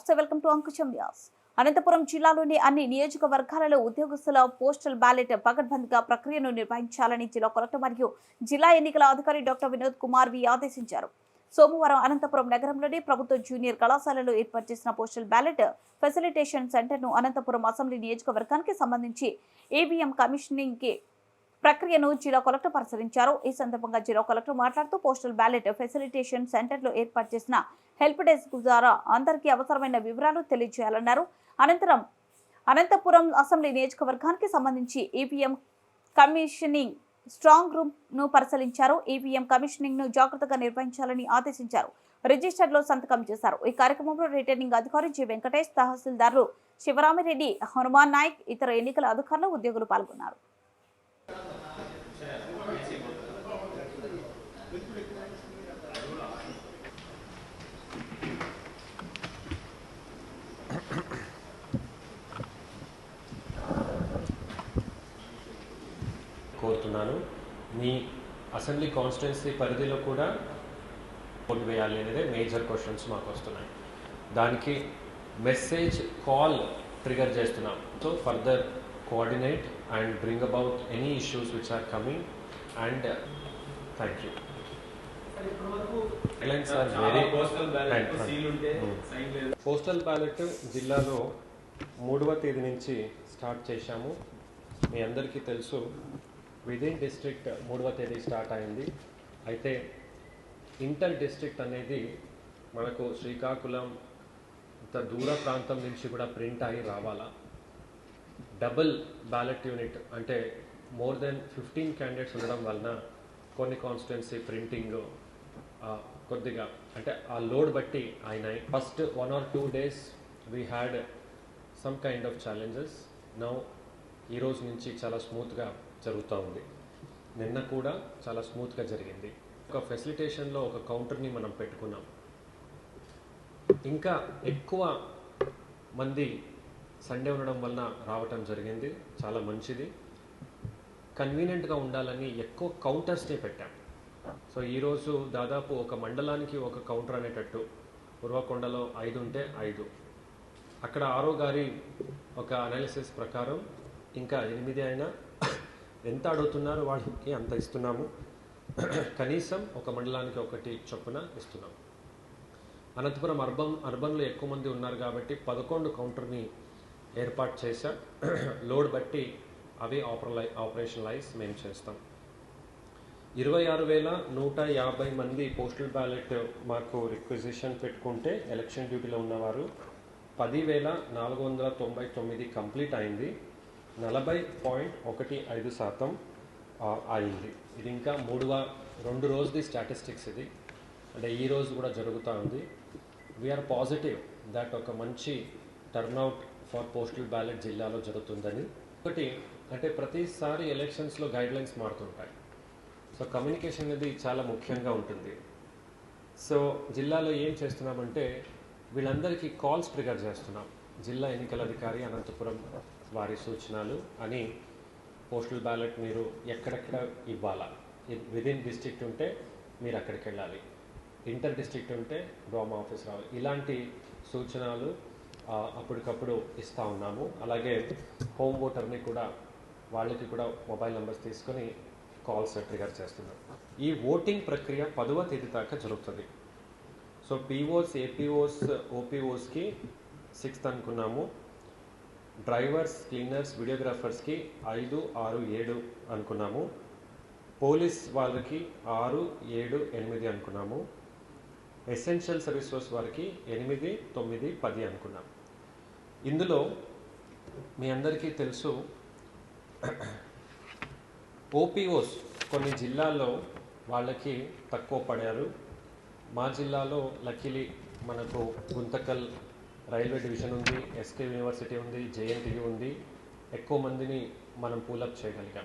నమస్తే welcome to Ankusam Vyas Anantapuram జిల్లాలోని అన్ని నియోజకవర్గాలలో ఉద్యోగస్తుల పోస్టల్ బ్యాలెట్ పకడ్బందీగా ప్రక్రియను నిర్వహించాలని జిల్లా కలెక్టర్ మరియు జిల్లా ఎన్నికల అధికారి డాక్టర్ వినోద్ కుమార్ వి ఆదేశించారు. సోమవారం అనంతపురం నగరంలోని ప్రభుత్వ జూనియర్ కళాశాలలో ఏర్పాటు చేసిన పోస్టల్ బ్యాలెట్ ఫెసిలిటేషన్ సెంటర్ను అనంతపురం అసెంబ్లీ నియోజకవర్గానికి సంబంధించి ఏబిఎం కమిషనింగ్కి ప్రక్రియను జిల్లా కలెక్టర్ పరిశీలించారు. ఈ సందర్భంగా జిల్లా కలెక్టర్ మాట్లాడుతూ పోస్టల్ బ్యాలెట్ ఫెసిలిటేషన్ సెంటర్లో ఏర్పాటు చేసిన హెల్ప్ డెస్క్ ద్వారా అందరికీ అవసరమైన వివరాలు తెలియజేయాలన్నారు. అనంతరం అనంతపురం అసెంబ్లీ నియోజకవర్గానికి సంబంధించి ఈవీఎం కమిషనింగ్ స్ట్రాంగ్ రూమ్ను పరిశీలించారు. ఈవీఎం కమిషనింగ్ను జాగ్రత్తగా నిర్వహించాలని ఆదేశించారు. రిజిస్టర్లో సంతకం చేశారు. ఈ కార్యక్రమంలో రిటర్నింగ్ అధికారి జి వెంకటేష్ తహసీల్దారులు శివరామిరెడ్డి హనుమాన్ నాయక్ ఇతర ఎన్నికల అధికారులు ఉద్యోగులు పాల్గొన్నారు. కోరుతున్నాను. మీ అసెంబ్లీ కాన్స్టిట్యున్సీ పరిధిలో కూడా ఓటు వేయాలి అనేదే మేజర్ క్వశ్చన్స్ మాకు వస్తున్నాయి. దానికి మెసేజ్ కాల్ ట్రిగర్ చేస్తున్నాం. So further coordinate and bring about any issues which are coming and thank you. Postal ballot and- seal ఉంటే Hmm. సైన్ లేదు. పోస్టల్ బ్యాలెట్ జిల్లాలో మూడవ తేదీ నుంచి స్టార్ట్ చేశాము. మీ అందరికీ తెలుసు విదిన్ డిస్ట్రిక్ట్ మూడవ తేదీ స్టార్ట్ అయింది. అయితే ఇంటర్ డిస్ట్రిక్ట్ అనేది మనకు శ్రీకాకుళం ఇంత దూర ప్రాంతం నుంచి కూడా ప్రింట్ అయి రావాలా? డబుల్ బ్యాలెట్ యూనిట్ అంటే మోర్ దెన్ ఫిఫ్టీన్ క్యాండిడేట్స్ ఉండడం వలన కొన్ని కాన్స్టిట్యున్సీ ప్రింటింగ్ కొద్దిగా అంటే ఆ లోడ్ బట్టి ఆయన first one or two days we had some kind of challenges now ఈరోజు నుంచి చాలా స్మూత్గా జరుగుతూ ఉంది. నిన్న కూడా చాలా స్మూత్గా జరిగింది. ఒక ఫెసిలిటేషన్లో ఒక కౌంటర్ని మనం పెట్టుకున్నాం. ఇంకా ఎక్కువ మంది సండే ఉండడం వలన రావటం జరిగింది. చాలా మంచిది. కన్వీనియంట్గా ఉండాలని ఎక్కువ కౌంటర్స్ని పెట్టాం. సో ఈరోజు దాదాపు ఒక మండలానికి ఒక కౌంటర్ అనేటట్టు ఉర్వకొండలో ఐదు ఉంటే ఐదు. అక్కడ ఆరో గారి ఒక అనాలిసిస్ ప్రకారం ఇంకా ఎనిమిది అయినా ఎంత అడుగుతున్నారో వాళ్ళకి అంత ఇస్తున్నాము. కనీసం ఒక మండలానికి ఒకటి చొప్పున ఇస్తున్నాం. అనంతపురం అర్బన్ అర్బన్లో ఎక్కువ మంది ఉన్నారు కాబట్టి పదకొండు కౌంటర్ని ఏర్పాటు చేశాం. లోడ్ బట్టి అవి ఆపరలై ఆపరేషనలైజ్ మేము చేస్తాం. ఇరవై ఆరు వేల నూట యాభై మంది పోస్టల్ బ్యాలెట్ మాకు రిక్వెజిషన్ పెట్టుకుంటే ఎలక్షన్ డ్యూటీలో ఉన్నవారు పదివేల నాలుగు వందల తొంభై తొమ్మిది కంప్లీట్ అయింది. నలభై పాయింట్ ఒకటి ఐదు శాతం అయింది ఇది ఇంకా మూడువ రెండు రోజుది స్టాటిస్టిక్స్ ఇది. అంటే ఈ రోజు కూడా జరుగుతూ ఉంది. వీఆర్ పాజిటివ్ దట్ ఒక మంచి టర్న్అవుట్ ఫర్ పోస్టల్ బ్యాలెట్ జిల్లాలో జరుగుతుందని. ఒకటి అంటే ప్రతిసారి ఎలక్షన్స్లో గైడ్ లైన్స్ మారుతుంటాయి. సో కమ్యూనికేషన్ అనేది చాలా ముఖ్యంగా ఉంటుంది. సో జిల్లాలో ఏం చేస్తున్నామంటే వీళ్ళందరికీ కాల్స్ ట్రిగర్ చేస్తున్నాం. జిల్లా ఎన్నికల అధికారి అనంతపురం వారి సూచనలు అని పోస్టల్ బ్యాలెట్ మీరు ఎక్కడెక్కడ ఇవ్వాలా? విదిన్ డిస్ట్రిక్ట్ ఉంటే మీరు అక్కడికి వెళ్ళాలి. ఇంటర్ డిస్ట్రిక్ట్ ఉంటే డోమా ఆఫీస్ రావాలి. ఇలాంటి సూచనలు అప్పటికప్పుడు ఇస్తూ ఉన్నాము. అలాగే హోమ్ ఓటర్ని కూడా వాళ్ళకి కూడా మొబైల్ నెంబర్స్ తీసుకొని కాల్స్ ట్రిగర్ చేస్తున్నాం ఈ ఓటింగ్ ప్రక్రియ పదవ తేదీ దాకా జరుగుతుంది. సో పీఓస్ ఏపీఓస్ ఓపీఓస్కి సిక్స్త్ అనుకున్నాము. డ్రైవర్స్ క్లీనర్స్ వీడియోగ్రాఫర్స్కి ఐదు ఆరు ఏడు అనుకున్నాము. పోలీస్ వాళ్ళకి ఆరు ఏడు ఎనిమిది అనుకున్నాము. ఎసెన్షియల్ సర్వీసెస్ వారికి ఎనిమిది తొమ్మిది పది అనుకున్నాం. ఇందులో మీ అందరికీ తెలుసు ఓపీఓస్ కొన్ని జిల్లాల్లో వాళ్ళకి తక్కువ పడారు. మా జిల్లాలో లక్కీలీ మనకు గుంతకల్ రైల్వే డివిజన్ ఉంది ఎస్కే యూనివర్సిటీ ఉంది జేఎన్టీయూ ఉంది. ఎక్కువ మందిని మనం పూలప్ చేయగలిగాం.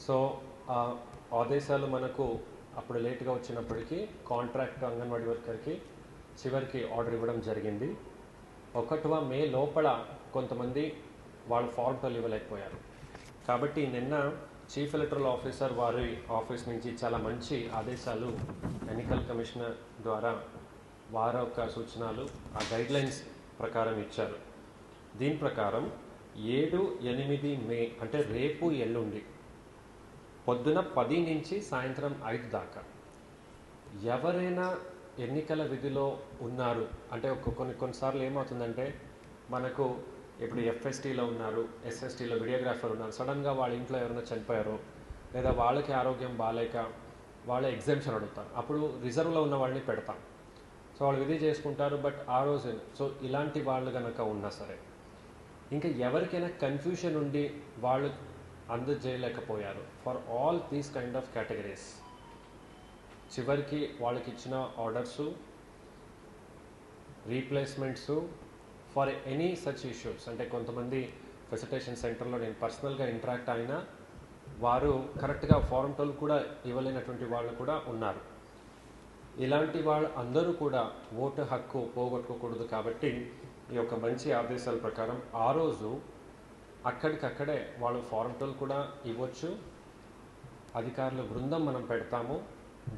సో ఆ ఆదేశాలు మనకు అప్పుడు లేట్గా వచ్చినప్పటికీ కాంట్రాక్ట్ అంగన్వాడీ వర్కర్కి చివరికి ఆర్డర్ ఇవ్వడం జరిగింది. ఒకటివ మే లోపల కొంతమంది వాళ్ళు ఫార్మ్ ఇవ్వలేకపోయారు. కాబట్టి నిన్న చీఫ్ ఎలక్టరల్ ఆఫీసర్ వారి ఆఫీస్ నుంచి చాలా మంచి ఆదేశాలు ఎన్నికల కమిషనర్ ద్వారా వారి యొక్క సూచనలు ఆ గైడ్లైన్స్ ప్రకారం ఇచ్చారు. దీని ప్రకారం ఏడు ఎనిమిది మే అంటే రేపు ఎల్లుండి పొద్దున పది నుంచి సాయంత్రం ఐదు దాకా ఎవరైనా ఎన్నికల విధిలో ఉన్నారు అంటే కొన్ని కొన్నిసార్లు ఏమవుతుందంటే మనకు ఇప్పుడు ఎఫ్ఎస్టీలో ఉన్నారు ఎస్ఎస్టీలో వీడియోగ్రాఫర్ ఉన్నారు సడన్గా వాళ్ళ ఇంట్లో ఎవరైనా చనిపోయారు లేదా వాళ్ళకి ఆరోగ్యం బాగాలేక వాళ్ళ ఎగ్జామ్షన్ అడుగుతారు. అప్పుడు రిజర్వ్లో ఉన్న వాళ్ళని పెడతాం. సో వాళ్ళు విధి చేసుకుంటారు బట్ ఆ రోజు సో ఇలాంటి వాళ్ళు కనుక ఉన్నా సరే ఇంకా ఎవరికైనా కన్ఫ్యూషన్ ఉండి వాళ్ళు అందజేయలేకపోయారు for all these kind of categories చివరికి వాళ్ళకి ఇచ్చిన orders replacements for any such issues అంటే కొంతమంది ఫెసిలిటేషన్ సెంటర్లో నేను పర్సనల్గా ఇంటరాక్ట్ అయినా వారు కరెక్ట్గా ఫారం టోల్ కూడా ఇవ్వలేనటువంటి వాళ్ళు కూడా ఉన్నారు. ఇలాంటి వాళ్ళు అందరూ కూడా ఓటు హక్కు పోగొట్టుకోకూడదు కాబట్టి ఈ యొక్క మంచి ఆదేశాల ప్రకారం ఆ రోజు అక్కడికక్కడే వాళ్ళు ఫారం టోల్ కూడా ఇవ్వచ్చు. అధికారుల బృందం మనం పెడతాము.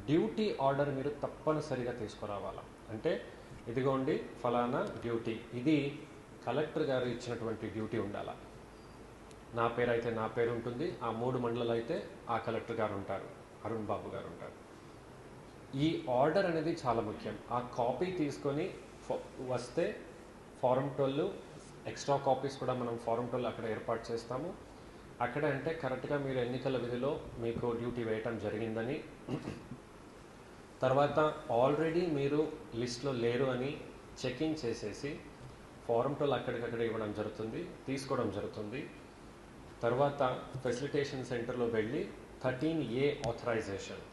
డ్యూటీ ఆర్డర్ మీరు తప్పనిసరిగా తీసుకురావాలా? అంటే ఇదిగోండి ఫలానా డ్యూటీ. ఇది కలెక్టర్ గారు ఇచ్చినటువంటి డ్యూటీ ఉండాలా? నా పేరు అయితే నా పేరు ఉంటుంది ఆ మూడు మండలాలు అయితే ఆ కలెక్టర్ గారు ఉంటారు. అరుణ్ బాబు గారు ఉంటారు. ఈ ఆర్డర్ అనేది చాలా ముఖ్యం. ఆ కాపీ తీసుకొని వస్తే ఫారం టోళ్ళు ఎక్స్ట్రా కాపీస్ కూడా మనం ఫారం టోల్ అక్కడ ఏర్పాటు చేస్తాము. అక్కడ అంటే కరెక్ట్గా మీరు ఎన్నికల విధిలో మీకు డ్యూటీ వేయటం జరిగిందని. తర్వాత ఆల్రెడీ మీరు లిస్ట్లో లేరు అని చెకింగ్ చేసేసి ఫారం టోల్ అక్కడికక్కడ ఇవ్వడం జరుగుతుంది తీసుకోవడం జరుగుతుంది. తర్వాత ఫెసిలిటేషన్ సెంటర్లో వెళ్ళి thirteen A authorization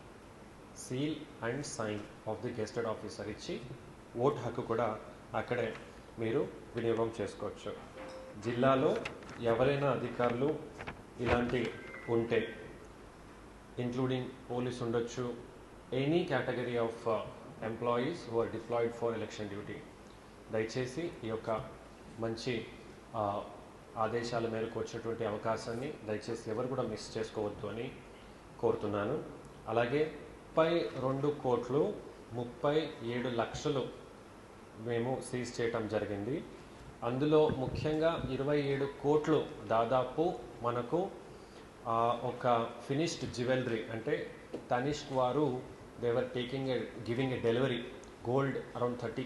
seal and sign of the gazetted officer ఇచ్చి ఓట్ హక్కు కూడా అక్కడే మీరు వినియోగం చేసుకోవచ్చు. జిల్లాలో ఎవరైనా అధికారులు ఇలాంటి ఉంటే ఇంక్లూడింగ్ పోలీస్ ఉండొచ్చు any category of employees who are deployed for election duty దయచేసి ఈ యొక్క మంచి ఆదేశాల మేరకు వచ్చేటువంటి అవకాశాన్ని దయచేసి ఎవరు కూడా మిస్ చేసుకోవద్దు అని కోరుతున్నాను. అలాగే ముప్పై రెండు కోట్లు ముప్పై ఏడు లక్షలు మేము సీజ్ చేయటం జరిగింది. అందులో ముఖ్యంగా ఇరవై ఏడు కోట్లు దాదాపు మనకు ఒక ఫినిష్డ్ జ్యువెలరీ అంటే తనిష్క్ వారు they are taking a giving a delivery gold around thirty